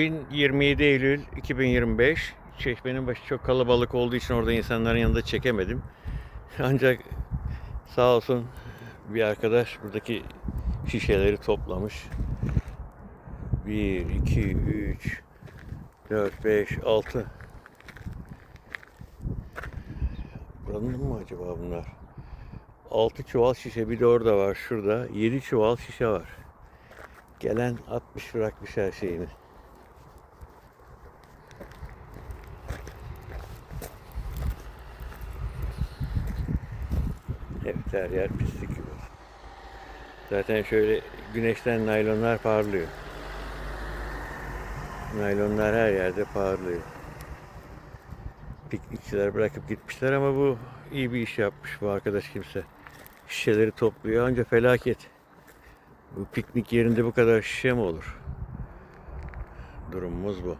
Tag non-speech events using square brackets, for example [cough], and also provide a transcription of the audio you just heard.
Bugün 27 Eylül 2025. Çeşmenin başı çok kalabalık olduğu için orada insanların yanında çekemedim. [laughs] Ancak sağ olsun bir arkadaş buradaki şişeleri toplamış. 1, 2, 3, 4, 5, 6. Buranın mı acaba bunlar? 6 çuval şişe bir de orada var şurada. 7 çuval şişe var. Gelen 60 bırakmış her şeyini. Evet her yer pislik gibi. Zaten şöyle güneşten naylonlar parlıyor. Naylonlar her yerde parlıyor. Piknikçiler bırakıp gitmişler ama bu iyi bir iş yapmış bu arkadaş kimse. Şişeleri topluyor anca felaket. Bu piknik yerinde bu kadar şişe mi olur? Durumumuz bu.